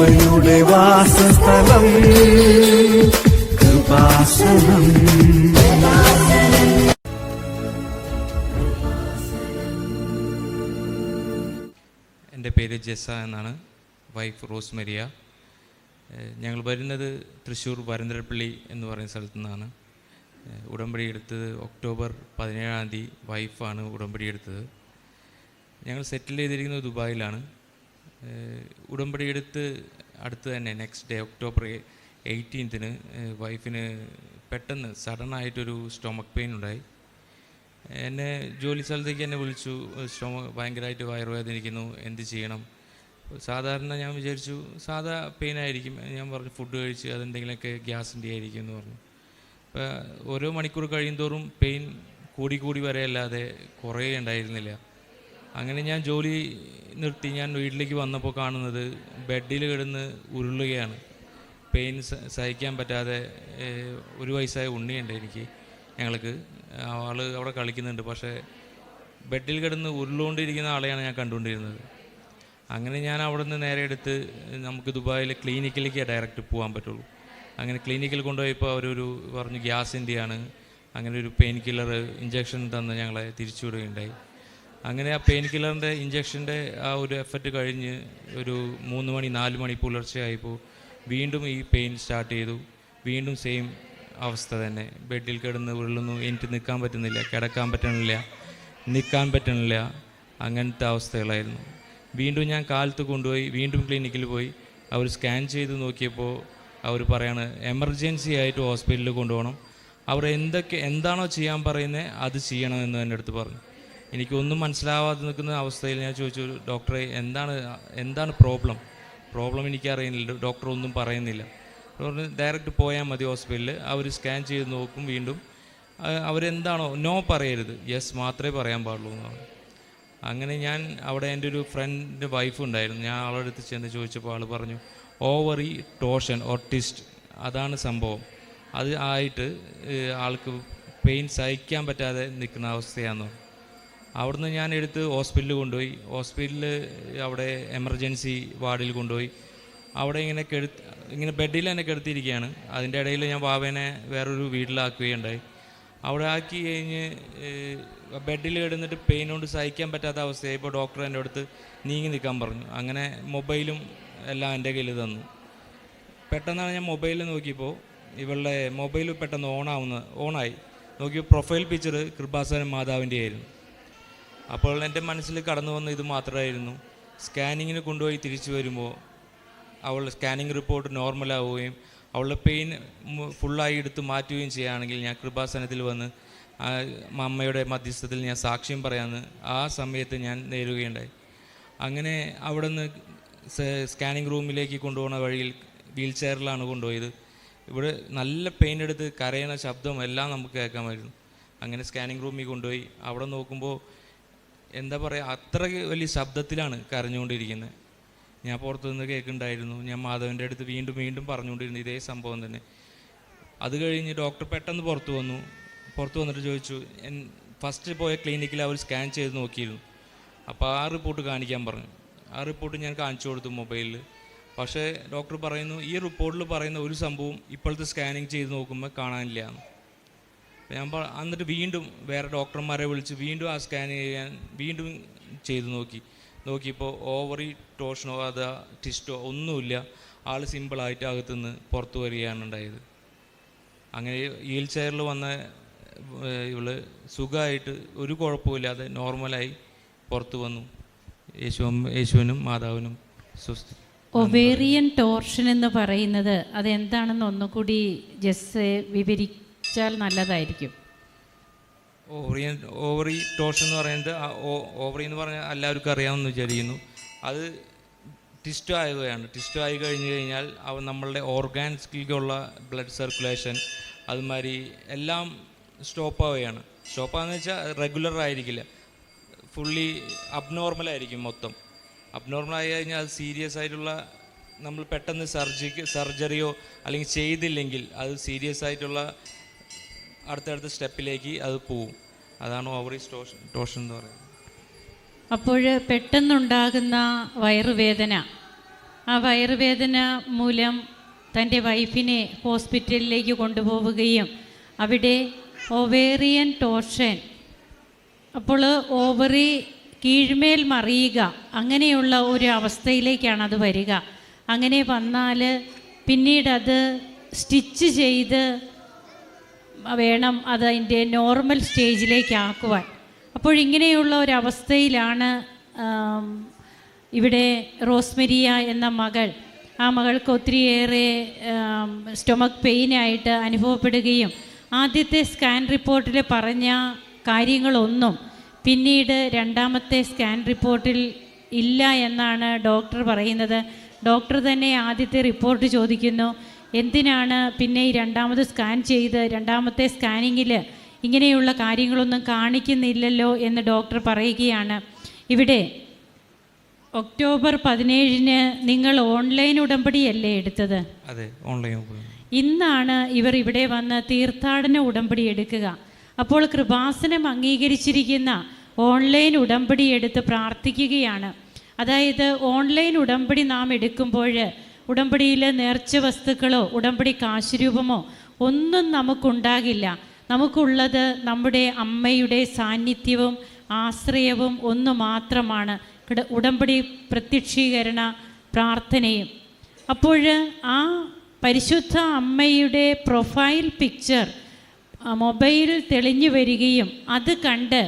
കൃപയുടെ വാസസ്ഥലം. കൃപാസനം. എന്റെ പേര് ജെസ എന്നാണ്. വൈഫ് റോസ് മരിയ ഞങ്ങൾ വരുന്നത് തൃശ്ശൂർ വരന്തരപ്പള്ളി എന്ന് പറയുന്ന സ്ഥലത്തു നിന്നാണ്. ഉടമ്പടി എടുത്തത് ഒക്ടോബർ പതിനേഴാം തീയതി വൈഫാണ് ഉടമ്പടി എടുത്തത്. ഞങ്ങൾ സെറ്റിൽ ചെയ്തിരിക്കുന്നത് ദുബായിലാണ്. ഉടമ്പടി എടുത്ത് അടുത്ത് തന്നെ നെക്സ്റ്റ് ഡേ ഒക്ടോബർ എയ്റ്റീൻത്തിന് വൈഫിന് പെട്ടെന്ന് സഡനായിട്ടൊരു സ്റ്റൊമക്ക് പെയിൻ ഉണ്ടായി. എന്നെ ജോലി സ്ഥലത്തേക്ക് എന്നെ വിളിച്ചു. സ്റ്റൊമ ഭയങ്കരമായിട്ട് വയറുവേദനിക്കുന്നു. എന്ത് ചെയ്യണം? സാധാരണ ഞാൻ വിചാരിച്ചു സാധാ പെയിൻ ആയിരിക്കും. ഞാൻ പറഞ്ഞു ഫുഡ് കഴിച്ച് അതെന്തെങ്കിലുമൊക്കെ ഗ്യാസിന്റെ ആയിരിക്കും എന്ന് പറഞ്ഞു. അപ്പോൾ ഓരോ മണിക്കൂർ കഴിയുന്തോറും പെയിൻ കൂടി കൂടി വരെയല്ലാതെ കുറേ ഉണ്ടായിരുന്നില്ല. അങ്ങനെ ഞാൻ ജോലി നിർത്തി. ഞാൻ വീട്ടിലേക്ക് വന്നപ്പോൾ കാണുന്നത് ബെഡിൽ കിടന്ന് ഉരുളുകയാണ്. പെയിൻ സഹിക്കാൻ പറ്റാതെ ഒരു വയസ്സായ ഉണ്ണിയുണ്ട് എനിക്ക്. ഞങ്ങൾക്ക് ആൾ അവിടെ കളിക്കുന്നുണ്ട്. പക്ഷേ ബെഡിൽ കിടന്ന് ഉരുളുകൊണ്ടിരിക്കുന്ന ആളെയാണ് ഞാൻ കണ്ടുകൊണ്ടിരുന്നത്. അങ്ങനെ ഞാൻ അവിടെ നിന്ന് നേരെ എടുത്ത് നമുക്ക് ദുബായിലെ ക്ലിനിക്കിലേക്ക് ഡയറക്റ്റ് പോകാൻ പറ്റുള്ളൂ. അങ്ങനെ ക്ലിനിക്കിൽ കൊണ്ടുപോയപ്പോൾ അവരൊരു പറഞ്ഞു ഗ്യാസിന്റെയാണ് അങ്ങനെ ഒരു പെയിൻ കില്ലർ ഇഞ്ചക്ഷൻ തന്ന് ഞങ്ങളെ തിരിച്ചുവിടുകയുണ്ടായി. അങ്ങനെ ആ പെയിൻ കില്ലറിന്റെ ഇഞ്ചക്ഷന്റെ ആ ഒരു എഫക്റ്റ് കഴിഞ്ഞ് ഒരു മൂന്ന് മണി നാല് മണി പുലർച്ചെയായപ്പോൾ വീണ്ടും ഈ പെയിൻ സ്റ്റാർട്ട് ചെയ്തു. വീണ്ടും സെയിം അവസ്ഥ തന്നെ. ബെഡിൽ കിടന്ന് ഉരുളുന്നു. എനിക്ക് നിൽക്കാൻ പറ്റുന്നില്ല. കിടക്കാൻ പറ്റണില്ല. നിൽക്കാൻ പറ്റണില്ല. അങ്ങനത്തെ അവസ്ഥകളായിരുന്നു. വീണ്ടും ഞാൻ കാലത്ത് കൊണ്ടുപോയി വീണ്ടും ക്ലിനിക്കിൽ പോയി. അവർ സ്കാൻ ചെയ്ത് നോക്കിയപ്പോൾ അവർ പറയാണ് എമർജൻസി ആയിട്ട് ഹോസ്പിറ്റലിൽ കൊണ്ടുപോകണം. അവർ എന്തൊക്കെ എന്താണോ ചെയ്യാൻ പറയുന്നത് അത് ചെയ്യണമെന്ന് എന്റെ അടുത്ത് പറഞ്ഞു. എനിക്കൊന്നും മനസ്സിലാവാതെ നിൽക്കുന്ന അവസ്ഥയിൽ ഞാൻ ചോദിച്ചു ഡോക്ടറെ എന്താണ് എന്താണ് പ്രോബ്ലം? പ്രോബ്ലം എനിക്കറിയുന്നില്ല ഡോക്ടർ ഒന്നും പറയുന്നില്ല. പറഞ്ഞു ഡയറക്റ്റ് പോയാൽ മതി ഹോസ്പിറ്റലിൽ അവർ സ്കാൻ ചെയ്ത് നോക്കും വീണ്ടും. അവരെന്താണോ നോ പറയരുത്. യെസ് മാത്രമേ പറയാൻ പാടുള്ളൂ എന്ന് പറഞ്ഞു. അങ്ങനെ ഞാൻ അവിടെ എന്റെ ഒരു ഫ്രണ്ട് വൈഫ് ഉണ്ടായിരുന്നു. ഞാൻ ആളുടെ അടുത്ത് ചെന്ന് ചോദിച്ചപ്പോൾ ആൾ പറഞ്ഞു ഓവറി ടോഷൻ ഓട്ടിസ്റ്റ് അതാണ് സംഭവം. അത് ആയിട്ട് ആൾക്ക് പെയിൻ സഹിക്കാൻ പറ്റാതെ നിൽക്കുന്ന അവസ്ഥയാണെന്ന് അവിടുന്ന് ഞാൻ എടുത്ത് ഹോസ്പിറ്റലിൽ കൊണ്ടുപോയി. ഹോസ്പിറ്റലിൽ അവിടെ എമർജൻസി വാർഡിൽ കൊണ്ടുപോയി. അവിടെ ഇങ്ങനെ കെടുത്ത് ഇങ്ങനെ ബെഡിൽ തന്നെ കെടുത്തിയിരിക്കുകയാണ് അതിന്റെ ഇടയിൽ ഞാൻ വാവേനെ വേറൊരു വീട്ടിലാക്കുകയുണ്ടായി. അവിടെ ആക്കി കഴിഞ്ഞ് ബെഡിൽ കിടന്നിട്ട് പെയിൻ കൊണ്ട് സഹിക്കാൻ പറ്റാത്ത അവസ്ഥയായി. ഇപ്പോൾ ഡോക്ടർ എന്റെ അടുത്ത് നീങ്ങി നിൽക്കാൻ പറഞ്ഞു. അങ്ങനെ മൊബൈലും എല്ലാം എന്റെ കയ്യിൽ തന്നു. പെട്ടെന്നാണ് ഞാൻ മൊബൈലിൽ നോക്കിയപ്പോൾ ഇവളുടെ മൊബൈൽ പെട്ടെന്ന് ഓണാവുന്ന ഓണായി നോക്കിയപ്പോൾ പ്രൊഫൈൽ പിക്ചർ കൃപാസനം മാതാവിന്റെ ആയിരുന്നു. അപ്പോൾ എന്റെ മനസ്സിൽ കടന്നു വന്ന ഇത് മാത്രമായിരുന്നു. സ്കാനിങ്ങിന് കൊണ്ടുപോയി തിരിച്ചു വരുമ്പോൾ അവൾ സ്കാനിങ് റിപ്പോർട്ട് നോർമലാവുകയും അവളുടെ പെയിൻ ഫുള്ളായി എടുത്ത് മാറ്റുകയും ചെയ്യുകയാണെങ്കിൽ ഞാൻ കൃപാസനത്തിൽ വന്ന് അമ്മയുടെ മധ്യസ്ഥത്തിൽ ഞാൻ സാക്ഷ്യം പറയാമെന്ന് ആ സമയത്ത് ഞാൻ നേരുകയുണ്ടായി. അങ്ങനെ അവിടെ നിന്ന് സ്കാനിങ് റൂമിലേക്ക് കൊണ്ടുപോകുന്ന വഴിയിൽ വീൽ ചെയറിലാണ് കൊണ്ടുപോയത്. ഇവിടെ നല്ല പെയിൻ എടുത്ത് കരയുന്ന ശബ്ദം എല്ലാം നമുക്ക് കേൾക്കാമായിരുന്നു അങ്ങനെ സ്കാനിങ് റൂമിൽ കൊണ്ടുപോയി. അവിടെ നോക്കുമ്പോൾ എന്താ പറയുക അത്ര വലിയ ശബ്ദത്തിലാണ് കരഞ്ഞുകൊണ്ടിരിക്കുന്നത് ഞാൻ പുറത്തു നിന്ന് കേൾക്കുന്നുണ്ടായിരുന്നു. ഞാൻ മാധവന്റെ അടുത്ത് വീണ്ടും വീണ്ടും പറഞ്ഞുകൊണ്ടിരുന്നു ഇതേ സംഭവം തന്നെ. അത് കഴിഞ്ഞ് ഡോക്ടർ പെട്ടെന്ന് പുറത്തു വന്നു. പുറത്തു വന്നിട്ട് ചോദിച്ചു ഫസ്റ്റ് പോയ ക്ലിനിക്കിൽ അവർ സ്കാൻ ചെയ്ത് നോക്കിയിരുന്നു. അപ്പോൾ ആ റിപ്പോർട്ട് കാണിക്കാൻ പറഞ്ഞു. ആ റിപ്പോർട്ട് ഞാൻ കാണിച്ചു കൊടുത്തു മൊബൈലിൽ പക്ഷേ ഡോക്ടർ പറയുന്നു ഈ റിപ്പോർട്ടിൽ പറയുന്ന ഒരു സംഭവം ഇപ്പോഴത്തെ സ്കാനിങ് ചെയ്ത് നോക്കുമ്പോൾ കാണാനില്ല എന്ന്. ഞാൻ എന്നിട്ട് വീണ്ടും വേറെ ഡോക്ടർമാരെ വിളിച്ച് വീണ്ടും ആ സ്കാൻ ചെയ്യാൻ വീണ്ടും ചെയ്ത് നോക്കി. നോക്കിയപ്പോൾ ഓവറി ടോഷനോ അത് ടിസ്റ്റോ ഒന്നുമില്ല. ആൾ സിമ്പിളായിട്ട് അകത്തുനിന്ന് പുറത്തു വരികയാണ് ഉണ്ടായത്. അങ്ങനെ വീൽ ചെയറിൽ വന്ന ഇവൾ സുഖമായിട്ട് ഒരു കുഴപ്പമില്ലാതെ നോർമലായി പുറത്തു വന്നു. യേശു യേശുവിനും മാതാവിനും സ്വസ്തി ഒവേറിയൻ ടോർഷൻ എന്ന് പറയുന്നത് അതെന്താണെന്ന് ഒന്നുകൂടി ജസ് വിവരിച്ചാൽ നല്ലതായിരിക്കും. ഓവറി ഓവറി ടോഷൻ എന്ന് പറയുന്നത് ഓവറി എന്ന് പറഞ്ഞാൽ എല്ലാവർക്കും അറിയാമെന്ന് വിചാരിക്കുന്നു. അത് ടിസ്റ്റോ ആകുകയാണ് ടിസ്റ്റോ ആയി കഴിഞ്ഞ് കഴിഞ്ഞാൽ അവ നമ്മളുടെ ഓർഗാൻസിലേക്കുള്ള ബ്ലഡ് സർക്കുലേഷൻ അതുമാതിരി എല്ലാം സ്റ്റോപ്പ് ആവുകയാണ്. സ്റ്റോപ്പ് ആകുന്ന വെച്ചാൽ റെഗുലർ ആയിരിക്കില്ല. ഫുള്ളി അബ്നോർമൽ ആയിരിക്കും മൊത്തം. അബ്നോർമൽ ആയി കഴിഞ്ഞാൽ അത് സീരിയസ് ആയിട്ടുള്ള നമ്മൾ പെട്ടെന്ന് സർജിക്ക് സർജറിയോ അല്ലെങ്കിൽ ചെയ്തില്ലെങ്കിൽ അത് സീരിയസ് ആയിട്ടുള്ള അടുത്തടുത്ത സ്റ്റെപ്പിലേക്ക് അത് പോവും. അതാണ് ഓവറി ടോഷൻ ടോഷൻ എന്ന് പറയുന്നത്. അപ്പോൾ പെട്ടെന്നുണ്ടാകുന്ന വയറുവേദന. ആ വയറുവേദന മൂലം തന്റെ വൈഫിനെ ഹോസ്പിറ്റലിലേക്ക് കൊണ്ടുപോവുകയും അവിടെ ഒവേറിയൻ ടോർഷൻ അപ്പോൾ ഓവറി കീഴ്മേൽ മറിയുക അങ്ങനെയുള്ള ഒരു അവസ്ഥയിലേക്കാണ് അത് വരിക. അങ്ങനെ വന്നാൽ പിന്നീട് അത് സ്റ്റിച്ച് ചെയ്ത് വേണം അത് അതിന്റെ നോർമൽ സ്റ്റേജിലേക്ക് ആക്കുവാൻ. അപ്പോഴിങ്ങനെയുള്ള ഒരവസ്ഥയിലാണ് ഇവിടെ റോസ്മെരിയ എന്ന മകൾ ആ മകൾക്ക് ഒത്തിരിയേറെ സ്റ്റൊമക് പെയിനായിട്ട് അനുഭവപ്പെടുകയും ആദ്യത്തെ സ്കാൻ റിപ്പോർട്ടിൽ പറഞ്ഞ കാര്യങ്ങളൊന്നും പിന്നീട് രണ്ടാമത്തെ സ്കാൻ റിപ്പോർട്ടിൽ ഇല്ല എന്നാണ് ഡോക്ടർ പറയുന്നത്. ഡോക്ടർ തന്നെ ആദ്യത്തെ റിപ്പോർട്ട് ചോദിക്കുന്നു. എന്തിനാണ് പിന്നെ ഈ രണ്ടാമത് സ്കാൻ ചെയ്ത് രണ്ടാമത്തെ സ്കാനിങ്ങിൽ ഇങ്ങനെയുള്ള കാര്യങ്ങളൊന്നും കാണിക്കുന്നില്ലല്ലോ എന്ന് ഡോക്ടർ പറയുകയാണ്. ഇവിടെ ഒക്ടോബർ പതിനേഴിന് നിങ്ങൾ ഓൺലൈൻ ഉടമ്പടിയല്ലേ എടുത്തത്? അതെ ഓൺലൈൻ ഇന്നാണ് ഇവർ ഇവിടെ വന്ന് തീർത്ഥാടന ഉടമ്പടി എടുക്കുക. അപ്പോൾ കൃപാസനം അംഗീകരിച്ചിരിക്കുന്ന ഓൺലൈൻ ഉടമ്പടി എടുത്ത് പ്രാർത്ഥിക്കുകയാണ്. അതായത് ഓൺലൈൻ ഉടമ്പടി നാം എടുക്കുമ്പോൾ ഉടമ്പടിയിൽ നേർച്ച വസ്തുക്കളോ ഉടമ്പടി കാശുരൂപമോ ഒന്നും നമുക്കുണ്ടാകില്ല. നമുക്കുള്ളത് നമ്മുടെ അമ്മയുടെ സാന്നിധ്യവും ആശ്രയവും ഒന്ന് മാത്രമാണ്. ഉടമ്പടി പ്രത്യക്ഷീകരണ പ്രാർത്ഥനയും. അപ്പോൾ ആ പരിശുദ്ധ അമ്മയുടെ പ്രൊഫൈൽ പിക്ചർ മൊബൈലിൽ തെളിഞ്ഞു വരികയും അത് കണ്ട്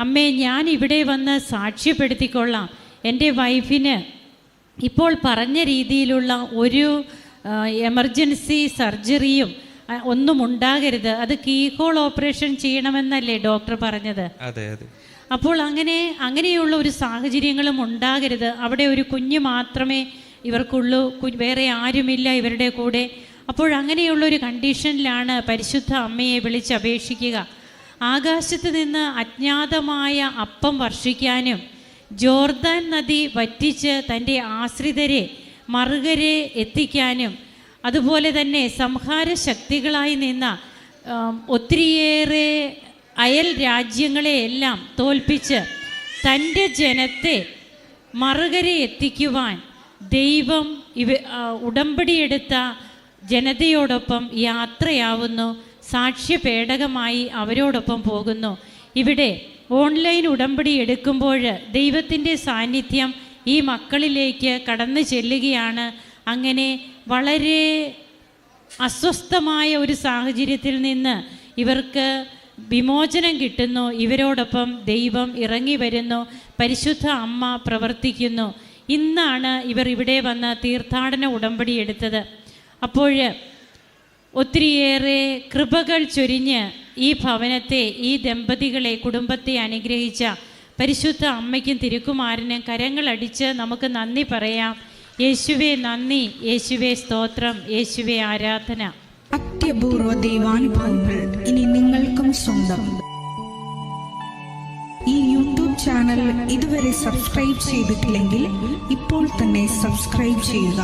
അമ്മേ ഞാൻ ഇവിടെ വന്ന് സാക്ഷ്യപ്പെടുത്തിക്കൊള്ളാം. എന്റെ വൈഫിന് ഇപ്പോൾ പറഞ്ഞ രീതിയിലുള്ള ഒരു എമർജൻസി സർജറിയും ഒന്നും ഉണ്ടാകരുത്. അത് കീഹോൾ ഓപ്പറേഷൻ ചെയ്യണമെന്നല്ലേ ഡോക്ടർ പറഞ്ഞത്? അതെ അതെ. അപ്പോൾ അങ്ങനെ അങ്ങനെയുള്ള ഒരു സാഹചര്യങ്ങളും ഉണ്ടാകരുത്. അവിടെ ഒരു കുഞ്ഞ് മാത്രമേ ഇവർക്കുള്ളൂ വേറെ ആരുമില്ല ഇവരുടെ കൂടെ. അപ്പോൾ അങ്ങനെയുള്ള ഒരു കണ്ടീഷനിലാണ് പരിശുദ്ധ അമ്മയെ വിളിച്ചപേക്ഷിക്കുക. ആകാശത്ത് നിന്ന് അജ്ഞാതമായ അപ്പം വർഷിക്കാനും ജോർദാൻ നദി വറ്റിച്ച് തന്റെ ആശ്രിതരെ മറുകരെ എത്തിക്കാനും അതുപോലെ തന്നെ സംഹാര ശക്തികളായി നിന്ന ഒത്തിരിയേറെ അയൽ രാജ്യങ്ങളെയെല്ലാം തോൽപ്പിച്ച് തന്റെ ജനത്തെ മറുകരെ എത്തിക്കുവാൻ ദൈവം ഇവ ഉടമ്പടിയെടുത്ത ജനതയോടൊപ്പം യാത്രയാവുന്നു സാക്ഷ്യപേടകമായി അവരോടൊപ്പം പോകുന്നു. ഇവിടെ ഓൺലൈൻ ഉടമ്പടി എടുക്കുമ്പോൾ ദൈവത്തിന്റെ സാന്നിധ്യം ഈ മക്കളിലേക്ക് കടന്നു ചെല്ലുകയാണ്. അങ്ങനെ വളരെ അസ്വസ്ഥമായ ഒരു സാഹചര്യത്തിൽ നിന്ന് ഇവർക്ക് വിമോചനം കിട്ടുന്നു. ഇവരോടൊപ്പം ദൈവം ഇറങ്ങി വരുന്നു. പരിശുദ്ധ അമ്മ പ്രവർത്തിക്കുന്നു. ഇന്നാണ് ഇവർ ഇവിടെ വന്ന് തീർത്ഥാടന ഉടമ്പടി എടുത്തത്. അപ്പോൾ ഒത്തിരിയേറെ കൃപകൾ ചൊരിഞ്ഞ് ഈ ഭവനത്തെ ഈ ദമ്പതികളെ കുടുംബത്തെ അനുഗ്രഹിച്ച പരിശുദ്ധ അമ്മയ്ക്കും തിരുക്കുമാരനും കരങ്ങളടിച്ച് നമുക്ക് നന്ദി പറയാം. യേശുവെ നന്ദി. യേശുവെ സ്തോത്രം. യേശുവെ ആരാധന. അത്യപൂർവ ദൈവാനുഭവങ്ങൾ ഇനി നിങ്ങൾക്കും സ്വന്തം. ഈ യൂട്യൂബ് ചാനൽ ഇതുവരെ സബ്സ്ക്രൈബ് ചെയ്തിട്ടില്ലെങ്കിൽ ഇപ്പോൾ തന്നെ സബ്സ്ക്രൈബ് ചെയ്യുക.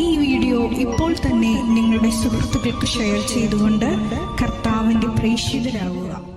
ഈ വീഡിയോ ഇപ്പോൾ തന്നെ നിങ്ങളുടെ സുഹൃത്തുക്കൾക്ക് ഷെയർ ചെയ്തുകൊണ്ട് കർത്താവിന്റെ പ്രേക്ഷിതരാകുക